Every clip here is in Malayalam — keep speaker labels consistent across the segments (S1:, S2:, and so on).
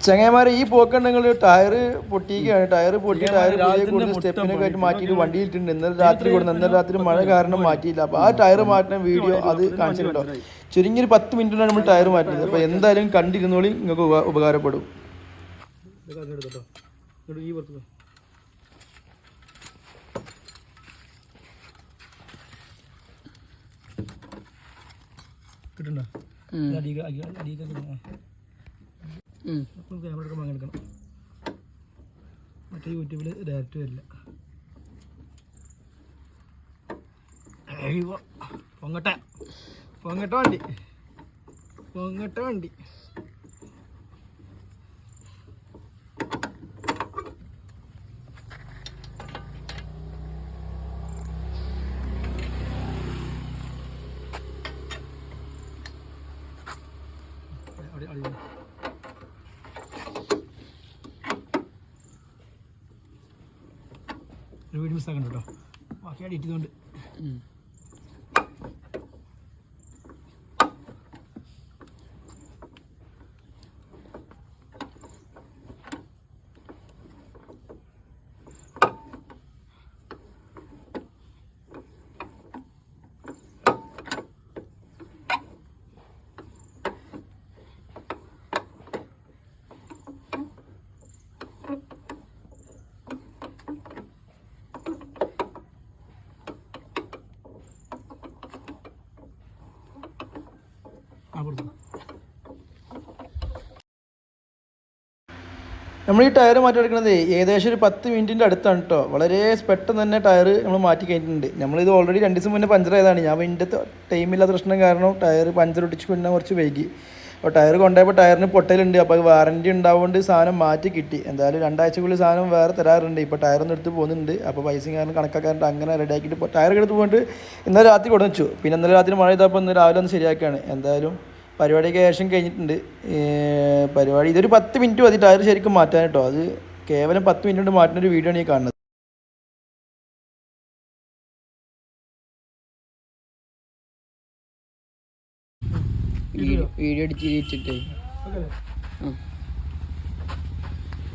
S1: ചങ്ങന്മാരെ ഈ പോക്കുണ്ടെങ്കിൽ ടയർ പൊട്ടിക്കുകയാണ് ടയർ പൊട്ടി ടയർ പുതിയ കൂടുതൽ സ്റ്റെപ്പിനൊക്കെ ആയിട്ട് മാറ്റിയിട്ട് വണ്ടിയിട്ടുണ്ട് ഇന്നലെ രാത്രി കൊണ്ട് ഇന്നലെ രാത്രി മഴ കാരണം മാറ്റിയില്ല. അപ്പോൾ ആ ടയർ മാറ്റുന്ന വീഡിയോ അത് കാണിച്ചിട്ടുണ്ടോ? ചുരുങ്ങിയൊരു പത്ത് മിനിറ്റിനാണ് നമ്മൾ ടയർ മാറ്റുന്നത്. അപ്പോൾ എന്തായാലും കണ്ടിരുന്നോളി നിങ്ങൾക്ക് ഉപ- ഉപകാരപ്പെടും. ഈ പുറത്ത് കിട്ടണ്ട അധികം അടിയൊക്കെ അപ്പം ക്യാമറ എടുക്കാൻ എടുക്കണം മറ്റേ യൂട്യൂബിൽ ഡയറക്റ്റ് വരില്ല. പൊങ്ങട്ടെ. പൊങ്ങട്ട വണ്ടി. പൊങ്ങട്ട വണ്ടി. ഒരു വീഡിയോ മിസ്സാക്കണ്ട കേട്ടോ. ബാക്കി എഡിറ്റ് ചെയ്തുകൊണ്ട് നമ്മൾ ഈ ടയർ മാറ്റി എടുക്കുന്നത് ഏകദേശം ഒരു പത്ത് മിനിറ്റിന്റെ അടുത്താണ് കേട്ടോ വളരെ പെട്ടെന്ന് തന്നെ ടയർ നമ്മൾ മാറ്റി കഴിഞ്ഞിട്ടുണ്ട്. നമ്മളിത് ഓൾറെഡി രണ്ട് ദിവസം മുന്നേ പഞ്ചർ ആയതാണ്. ഞാൻ ഇതിന്റെ ടൈമില്ലാത്ത പ്രശ്നം കാരണം ടയർ പഞ്ചർ ഒട്ടിച്ച് പിന്നെ കുറച്ച് വൈകി. അപ്പോൾ ടയർ കൊണ്ടുപോയപ്പോൾ ടയറിന് പൊട്ടലുണ്ട്. അപ്പോൾ വാറന്റി ഉണ്ടാവുകൊണ്ട് സാധനം മാറ്റി കിട്ടി. എന്തായാലും രണ്ടാഴ്ചക്കുള്ളിൽ സാധനം വേറെ തരാറുണ്ട്. ഇപ്പോൾ ടയറൊന്നും എടുത്ത് പോകുന്നുണ്ട്. അപ്പോൾ പൈസയും കാരണം കണക്കാക്കാറുണ്ട് അങ്ങനെ റെഡിയാക്കിയിട്ട് ടയർ എടുത്ത് പോയിട്ട് ഇന്നലെ രാത്രി കൊടുത്തു പിന്നെ ഇന്നലെ രാത്രി മഴ ചെയ്തപ്പോൾ ഇന്ന് രാവിലെ ഒന്ന് ശരിയാക്കുകയാണ് എന്തായാലും പരിപാടിയൊക്കെ ഏകദേശം കഴിഞ്ഞിട്ടുണ്ട്. പരിപാടി ഇതൊരു പത്ത് മിനിറ്റ് മതി ടയർ ശരിക്കും മാറ്റാൻ കേട്ടോ. അത് കേവലം പത്ത് മിനിറ്റ് കൊണ്ട് മാറ്റുന്ന ഒരു വീഡിയോ ആണ് ഈ കാണുന്നത്.
S2: വീഡിയോ എഡിറ്റ് ചെയ്തിട്ട്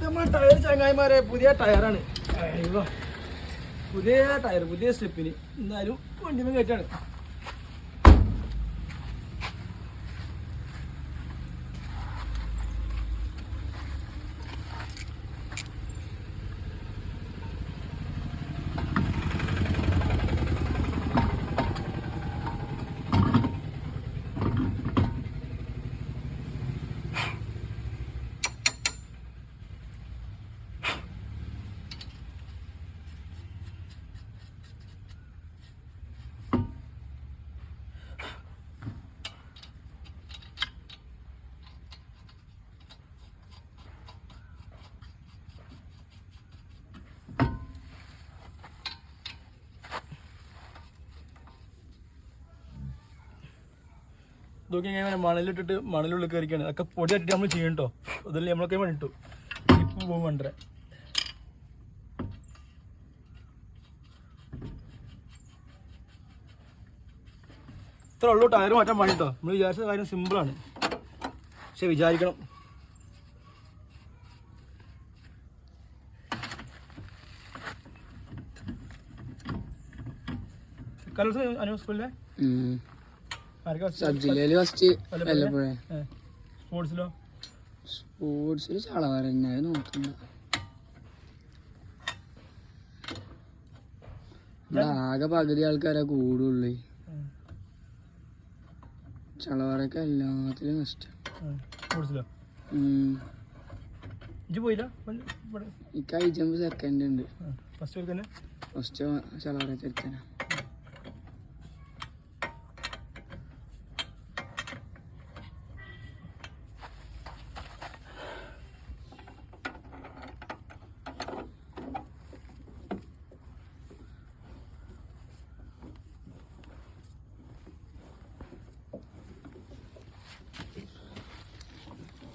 S1: നമ്മുടെ ടയർ ചങ്ങായിമാരെ പുതിയ ടയറാണ്. അയ്യോ. പുതിയ ടയർ പുതിയ സ്റ്റെപ്പിന് എന്തായാലും വണ്ടിമേ കയറ്റാണ്. ഇതൊക്കെ ഇങ്ങനെ മണലിട്ടിട്ട് മണലുള്ളിൽ കയറിക്കാണ്. അതൊക്കെ പൊടി തട്ടിട്ട് നമ്മൾ ചെയ്യും കേട്ടോ അതിൽ നമ്മളൊക്കെ മണിട്ടു ഇപ്പം പോകും വേണ്ടേ ഇത്ര ഉള്ളൂ ടയർ മാറ്റാൻ പണി നമ്മൾ വിചാരിച്ച കാര്യം സിമ്പിളാണ് പക്ഷെ വിചാരിക്കണം. കലോത്സവം അനു സ്കൂളിലെ? ആർക്കാ
S2: സബ് ജില്ലയിൽ ഫസ്റ്റ് വല്ലപ്പോഴേ?
S1: സ്പോർട്സിലോ?
S2: സ്പോർട്സിൽ ചളവരന്നെ നോക്കുന്നത് ഇവിടെ ആകെ പകുതി ആൾക്കാരാ കൂടുള്ളൂ. ചളവാറൊക്കെ എല്ലാത്തിലും നഷ്ടം.
S1: സ്പോർട്സിലോ? ഇജ്ജ് പോയില്ല? ഇവിടെ
S2: ഈ കൈ ജമ്പ് സെക്കൻഡ് ഉണ്ട്
S1: ചളവാറ
S2: ഫസ്റ്റ് ചളവറ ചെറുക്കന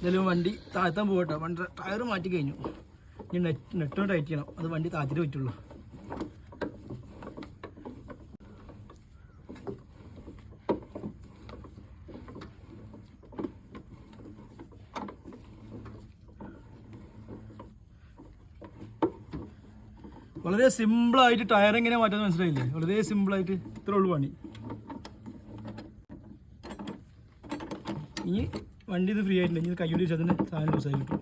S1: എന്തായാലും വണ്ടി താഴ്ത്താൻ പോകട്ടെ. വണ്ടി ടയർ മാറ്റി കഴിഞ്ഞു. ഇനി നെറ്റ് നെറ്റോ ടൈറ്റ് ചെയ്യണം. അത് വണ്ടി താഴ്ത്തിട്ട് പറ്റുള്ളൂ. വളരെ സിമ്പിളായിട്ട് ടയർ എങ്ങനെ മാറ്റാൻ മനസ്സിലായില്ലേ? വളരെ സിമ്പിളായിട്ട് ഇത്രേ ഉള്ളൂ പണി. ഇനി വണ്ടി ഇത് ഫ്രീ ആയിട്ടില്ല. ഇനി കയ്യോടി വെച്ചതിന് സാധനം ലൂസായി കിട്ടും.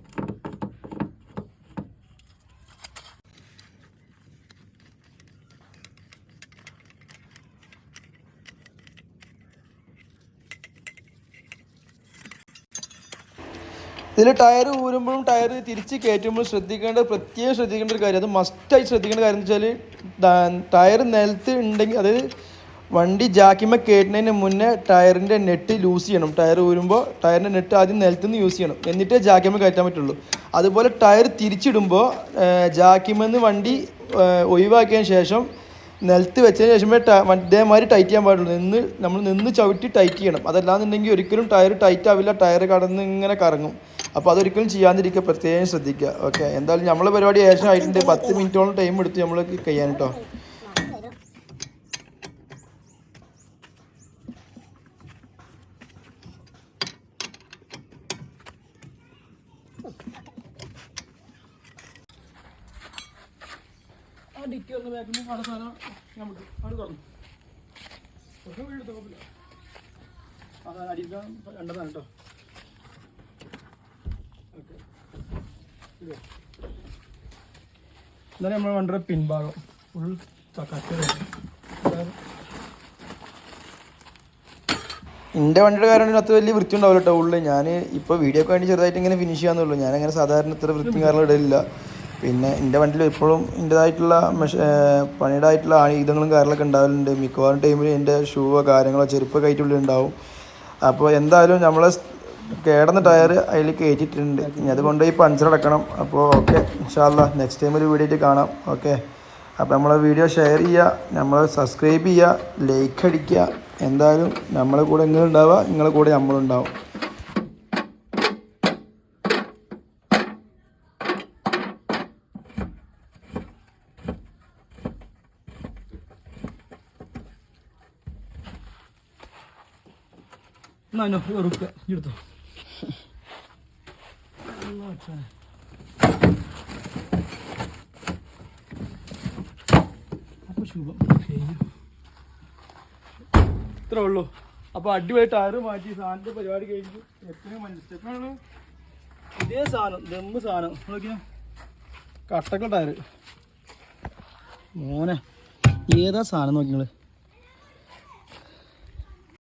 S1: ഇതിൽ ടയർ ഊരുമ്പോഴും ടയർ തിരിച്ച് കയറ്റുമ്പോഴും ശ്രദ്ധിക്കേണ്ട പ്രത്യേകം ശ്രദ്ധിക്കേണ്ട ഒരു കാര്യം അത് മസ്റ്റായി ശ്രദ്ധിക്കേണ്ട കാര്യം എന്ന് വെച്ചാൽ ടയർ നിലത്ത് ഉണ്ടെങ്കിൽ അതായത് വണ്ടി ജാക്കിമ കയറ്റുന്നതിന് മുന്നേ ടയറിന്റെ നെറ്റ് ലൂസ് ചെയ്യണം. ടയർ ഊരുമ്പോൾ ടയറിന്റെ നെറ്റ് ആദ്യം നിലത്തുനിന്ന് യൂസ് ചെയ്യണം. എന്നിട്ടേ ജാക്കിമ കയറ്റാൻ പറ്റുള്ളൂ. അതുപോലെ ടയർ തിരിച്ചിടുമ്പോൾ ജാക്കിമെന്ന് വണ്ടി ഒഴിവാക്കിയതിന് ശേഷം നിലത്ത് വെച്ചതിന് ശേഷമേ ഇതേമാതിരി ടൈറ്റ് ചെയ്യാൻ പാടുള്ളൂ. നിന്ന് നമ്മൾ നിന്ന് ചവിട്ടി ടൈറ്റ് ചെയ്യണം. അതല്ലാന്നുണ്ടെങ്കിൽ ഒരിക്കലും ടയർ ടൈറ്റ് ആവില്ല. ടയർ കടന്ന് ഇങ്ങനെ കറങ്ങും. അപ്പോൾ അതൊരിക്കലും ചെയ്യാതിരിക്കുക. പ്രത്യേകം ശ്രദ്ധിക്കുക. ഓക്കെ. എന്തായാലും നമ്മളെ പരിപാടി ഏകദേശം ആയിട്ടുണ്ട്. പത്ത് മിനിറ്റോളം ടൈം എടുത്ത് നമ്മൾ കഴിയാൻ കേട്ടോ ആ ഡിക്കി വന്ന ബാക്കിൽ അവിടെ സാധനം ഞാൻ വിട്ടു അവിടെ തുറന്നു പക്ഷെ വീട് കുഴപ്പമില്ല അത് അടിക്കാൻ രണ്ടതാണ് കേട്ടോ ഓക്കെ നമ്മൾ വണ്ടിയുടെ പിൻഭാഗം ഫുൾ കട്ട് എന്റെ വണ്ടിയുടെ കാരണം അത്ര വലിയ വൃത്തി ഉണ്ടാവില്ല കേട്ടോ ഉള്ളിൽ ഞാൻ ഇപ്പോൾ വീഡിയോ വേണ്ടി ചെറുതായിട്ട് ഇങ്ങനെ ഫിനിഷ് ചെയ്യാന്നുള്ളൂ ഞാൻ അങ്ങനെ സാധാരണ ഇത്ര വൃത്തിയും കാരണം ഇടലില്ല. പിന്നെ എന്റെ വണ്ടിയിൽ എപ്പോഴും എന്റെതായിട്ടുള്ള മെഷ പണിയുടേതായിട്ടുള്ള ആയുധങ്ങളും കാര്യങ്ങളൊക്കെ ഉണ്ടാവലുണ്ട് മിക്കവാറും ടൈമിൽ എന്റെ ഷൂവോ കാര്യങ്ങളോ ചെരുപ്പ് കയറ്റുള്ളിൽ ഉണ്ടാവും അപ്പോൾ എന്തായാലും നമ്മളെ സ് കേടന്ന ടയർ അതിൽ കയറ്റിയിട്ടുണ്ട് ഇനി അത് കൊണ്ടുപോയി പഞ്ചർ അടക്കണം. അപ്പോൾ ഓക്കെ ഇൻഷാല്ല നെക്സ്റ്റ് ടൈം ഒരു വീഡിയോ കാണാം. ഓക്കെ അപ്പോൾ നമ്മളെ വീഡിയോ ഷെയർ ചെയ്യുക. നമ്മളെ സബ്സ്ക്രൈബ് ചെയ്യുക. ലൈക്ക് അടിക്കുക. എന്തായാലും നമ്മളെ കൂടെ നിങ്ങളുണ്ടാവുക നിങ്ങളെ കൂടെ നമ്മളുണ്ടാവും അപ്പൊ ശുഭം. കഴിഞ്ഞു ഇത്രേ ഉള്ളൂ. അപ്പോൾ അടിപൊളി ടയറ് മാറ്റി സാധനത്തെ പരിപാടി കഴിഞ്ഞു. എത്രയും മനസ്സിലാണ് ഇതേ സാധനം ദമ്മ് സാധനം. നോക്കിയാ. കട്ടക്ക ടയറ് മോനെ ഏതാ സാധനം നോക്കി